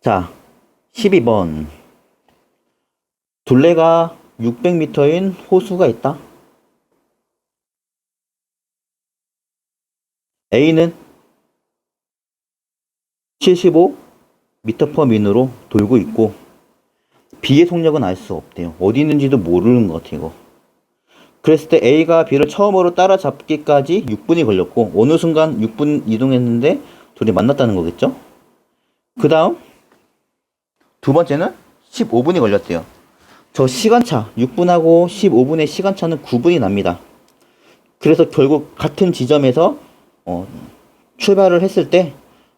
자, 12번. 둘레가 600m인 호수가 있다. A는 75 미터 퍼 민으로 돌고 있고 B의 속력은 알 수 없대요. 어디 있는지도 모르는 것 같아요. 이거. 그랬을 때 A가 B를 처음으로 따라잡기까지 6분이 걸렸고 어느 순간 6분 이동했는데 둘이 만났다는 거겠죠? 그 다음 두 번째는 15분이 걸렸대요. 저 시간차 6분하고 15분의 시간차는 9분이 납니다. 그래서 결국 같은 지점에서 어, 출발을 했을 때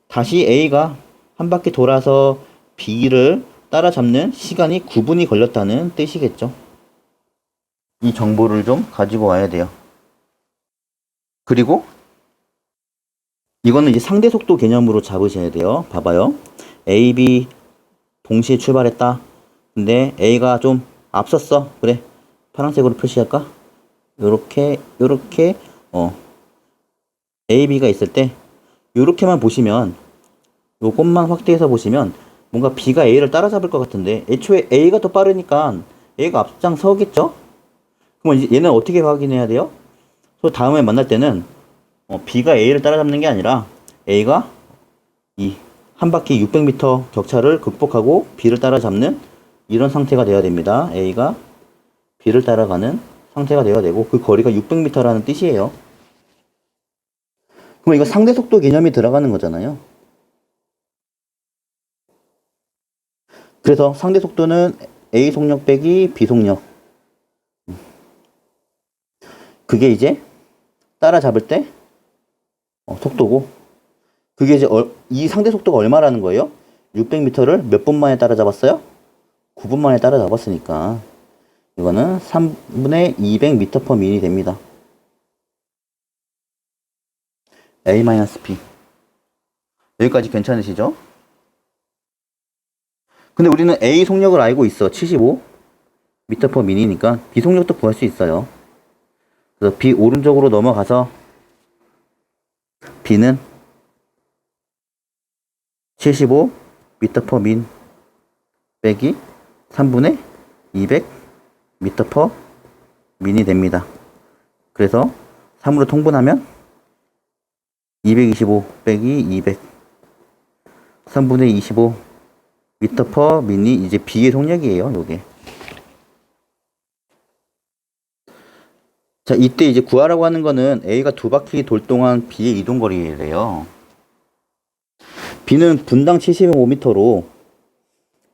다시 A가 한 바퀴 돌아서 B를 따라잡는 시간이 9분이 걸렸다는 뜻이겠죠. 이 정보를 좀 가지고 와야 돼요. 그리고 이거는 이제 상대 속도 개념으로 잡으셔야 돼요. 봐봐요. A, B 동시에 출발했다. 근데 A가 좀 앞섰어. 그래. 파란색으로 표시할까? 요렇게 요렇게 어 A, B가 있을 때 요렇게만 보시면 요것만 확대해서 보시면 뭔가 B가 A를 따라잡을 것 같은데 애초에 A가 더 빠르니까 A가 앞장 서겠죠? 그럼 이제 얘는 어떻게 확인해야 돼요? 또 다음에 만날 때는 어, B가 A를 따라잡는 게 아니라 A가 이 한 바퀴 600m 격차를 극복하고 B를 따라잡는 이런 상태가 돼야 됩니다. A가 B를 따라가는 상태가 돼야 되고 그 거리가 600m라는 뜻이에요. 그럼 이거 상대 속도 개념이 들어가는 거잖아요. 그래서 상대 속도는 A 속력 빼기 B 속력. 그게 이제 따라잡을 때 어, 속도고 그게 이제 얼- 이 상대 속도가 얼마라는 거예요? 600m를 몇 분 만에 따라잡았어요? 9분 만에 따라잡았으니까 이거는 3분의 200m per min이 됩니다. A-B 여기까지 괜찮으시죠? 근데 우리는 A 속력을 알고 있어 75 미터 퍼 미니니까 B 속력도 구할 수 있어요. 그래서 B 오른쪽으로 넘어가서 B는 75 미터 퍼 민 빼기 3분의 200 미터 퍼 민이 됩니다. 그래서 3으로 통분하면 225 빼기 200 3분의 25 미터 퍼 민이 이제 B의 속력이에요, 요게. 자, 이때 이제 구하라고 하는 거는 A가 두 바퀴 돌 동안 B의 이동 거리래요. B는 분당 75m로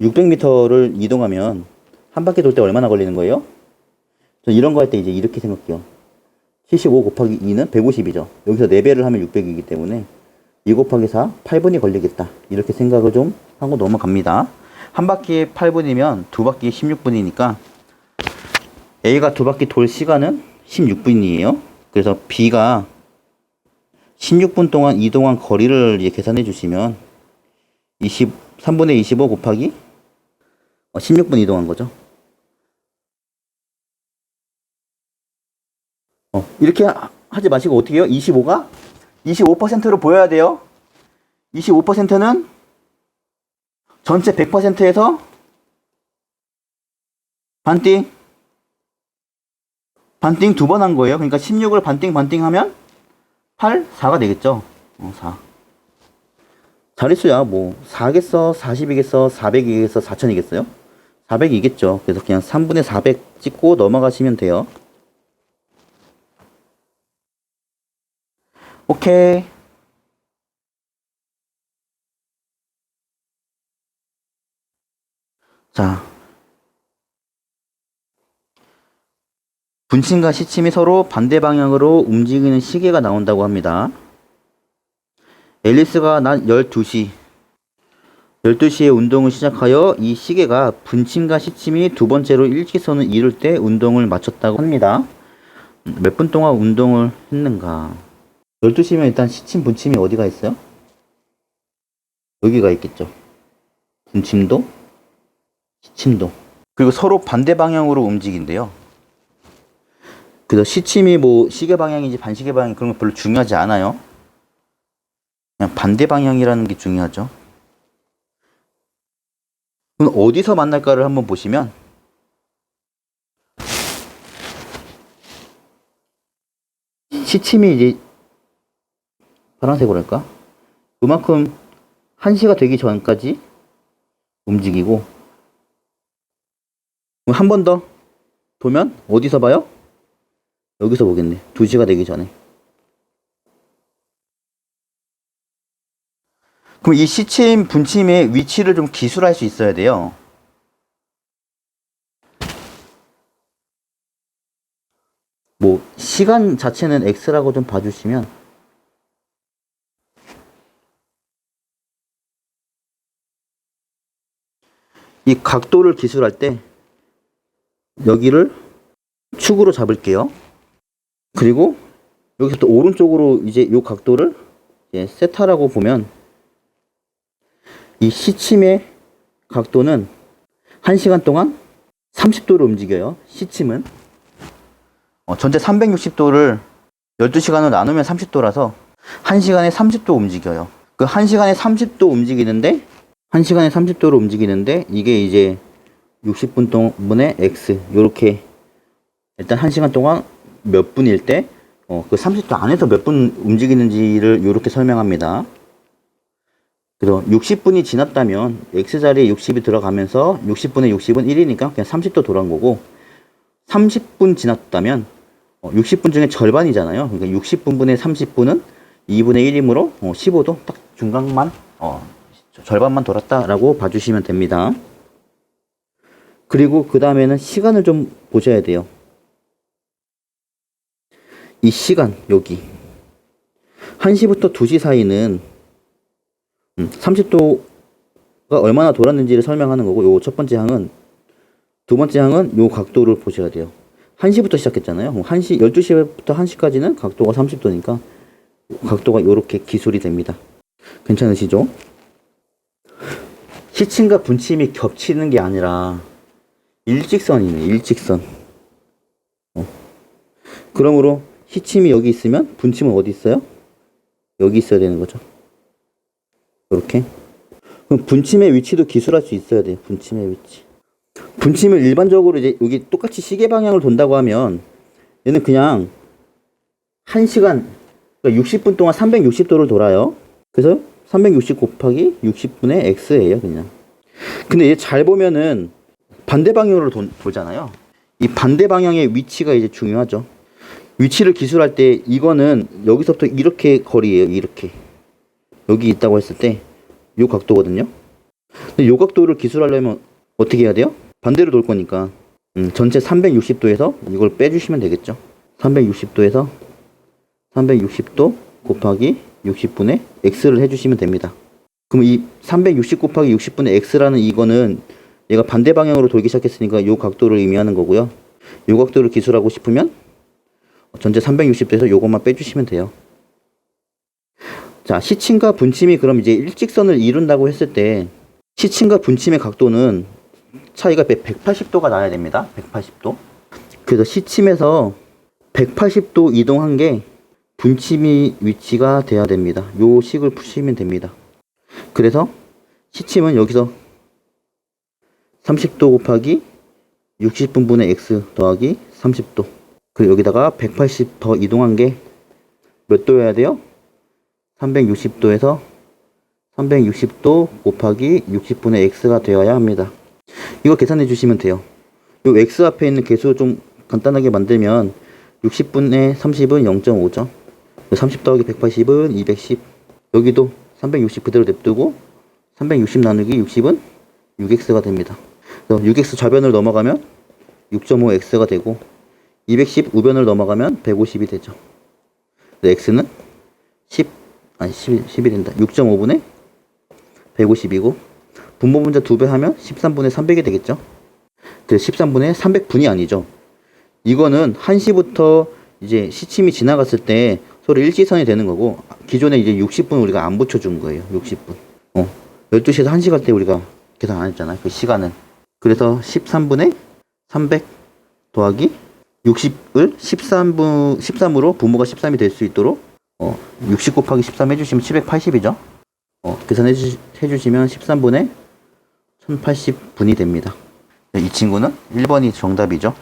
600m를 이동하면 한 바퀴 돌 때 얼마나 걸리는 거예요? 저 이런 거 할 때 이제 이렇게 생각해요. 75 곱하기 2는 150이죠. 여기서 4배를 하면 600이기 때문에 2 곱하기 4, 8분이 걸리겠다. 이렇게 생각을 좀 하고 넘어갑니다. 한 바퀴에 8분이면 두 바퀴에 16분이니까 A가 두 바퀴 돌 시간은 16분이에요. 그래서 B가 16분 동안 이동한 거리를 이제 계산해 주시면 20, 3분의 25 곱하기 어, 16분 이동한 거죠. 어, 이렇게 하- 하지 마시고 어떻게 해요? 25가 25%로 보여야 돼요. 25%는 전체 100%에서 반띵 반띵 두 번 한 거예요. 그러니까 16을 반띵 반띵 하면 8, 4가 되겠죠. 어, 4. 자릿수야 뭐 4겠어, 40이겠어, 400이겠어, 4000이겠어요? 400이겠죠. 그래서 그냥 3분의 400 찍고 넘어가시면 돼요. 오케이. 자. 분침과 시침이 서로 반대 방향으로 움직이는 시계가 나온다고 합니다. 앨리스가 낮 12시, 12시에 운동을 시작하여 이 시계가 분침과 시침이 두 번째로 일직선을 이룰 때 운동을 마쳤다고 합니다. 몇 분 동안 운동을 했는가? 12시면 일단 시침, 분침이 어디가 있어요? 여기가 있겠죠. 분침도, 시침도. 그리고 서로 반대 방향으로 움직인대요. 그래서 시침이 뭐 시계 방향인지 반시계 방향 그런 거 별로 중요하지 않아요. 그냥 반대 방향이라는 게 중요하죠. 그럼 어디서 만날까를 한번 보시면 시침이 이제 파란색으로 할까? 그만큼 1시가 되기 전까지 움직이고 한 번 더 보면 어디서 봐요? 여기서 보겠네. 2시가 되기 전에. 그럼 이 시침, 분침의 위치를 좀 기술할 수 있어야 돼요. 뭐 시간 자체는 x라고 좀 봐주시면 이 각도를 기술할 때 여기를 축으로 잡을게요. 그리고 여기서 또 오른쪽으로 이제 이 각도를 이제 세타라고 보면 이 시침의 각도는 1시간 동안 30도를 움직여요. 시침은. 어, 전체 360도를 12시간으로 나누면 30도라서 1시간에 30도 움직여요. 그 1시간에 30도 움직이는데 1시간에 30도로 움직이는데 이게 이제 60분 동안의 x 요렇게 일단 1시간 동안 몇 분일 때 어, 그 30도 안에서 몇 분 움직이는지를 요렇게 설명합니다. 그래서 60분이 지났다면 x자리에 60이 들어가면서 60분에 60은 1이니까 그냥 30도 돌아온 거고 30분 지났다면 어, 60분 중에 절반이잖아요. 그러니까 60분분의 30분은 2분의 1이므로 어, 15도 딱 중간만 어, 절반만 돌았다라고 봐주시면 됩니다. 그리고 그 다음에는 시간을 좀 보셔야 돼요. 이 시간 여기 1시부터 2시 사이는 음, 30도가 얼마나 돌았는지를 설명하는 거고 요 첫 번째 항은 두 번째 항은 요 각도를 보셔야 돼요. 1시부터 시작했잖아요. 1시 12시부터 1시까지는 각도가 30도니까 각도가 요렇게 기술이 됩니다. 괜찮으시죠? 시침과 분침이 겹치는 게 아니라 일직선이네, 일직선. 어. 그러므로 시침이 여기 있으면 분침은 어디 있어요? 여기 있어야 되는 거죠. 이렇게. 그럼 분침의 위치도 기술할 수 있어야 돼요. 분침의 위치. 분침을 일반적으로 이제 여기 똑같이 시계 방향을 돈다고 하면 얘는 그냥 1시간 그러니까 60분 동안 360도를 돌아요. 그래서 360 곱하기 60분의 x예요, 그냥. 근데 얘 잘 보면은 반대 방향으로 돈, 돌잖아요. 이 반대 방향의 위치가 이제 중요하죠. 위치를 기술할 때 이거는 여기서부터 이렇게 거리예요, 이렇게. 여기 있다고 했을 때 요 각도거든요. 근데 요 각도를 기술하려면 어떻게 해야 돼요? 반대로 돌 거니까 음, 전체 360도에서 이걸 빼주시면 되겠죠. 360도에서 360도 곱하기 60분의 x를 해주시면 됩니다. 그럼 이 360 곱하기 60분의 x라는 이거는 얘가 반대 방향으로 돌기 시작했으니까 요 각도를 의미하는 거고요. 요 각도를 기술하고 싶으면 전체 360도에서 요것만 빼주시면 돼요. 자, 시침과 분침이 그럼 이제 일직선을 이룬다고 했을 때 시침과 분침의 각도는 차이가 180도가 나야 됩니다. 180도. 그래서 시침에서 180도 이동한 게 분침이 위치가 돼야 됩니다. 요 식을 푸시면 됩니다. 그래서 시침은 여기서 30도 곱하기 60분분의 x 더하기 30도. 그리고 여기다가 180 더 이동한 게 몇 도여야 돼요? 360도에서 360도 곱하기 60분의 x가 되어야 합니다. 이거 계산해 주시면 돼요. 요 x 앞에 있는 개수 좀 간단하게 만들면 60분의 30은 0.5죠. 30 더하기 180은 210. 여기도 360 그대로 냅두고 360 나누기 60은 6x가 됩니다. 그래서 6x 좌변을 넘어가면 6.5x가 되고 210 우변을 넘어가면 150이 되죠. x는 10 아니 11, 11인다. 6.5분의 150이고 분모 분자 2배 하면 13분의 300이 되겠죠. 그래서 13분의 300분이 아니죠. 이거는 1시부터 이제 시침이 지나갔을 때 서로 일직선이 되는 거고 기존에 이제 60분 우리가 안 붙여준 거예요. 60분. 어. 12시에서 1시 갈 때 우리가 계산 안 했잖아요. 그 시간은. 그래서 13분의 300 더하기 60을 13분, 13으로 부모가 13이 될 수 있도록 어, 60 곱하기 13 해주시면 780이죠. 어, 계산해 주, 해주시면 13분의 1080분이 됩니다. 이 친구는 1번이 정답이죠.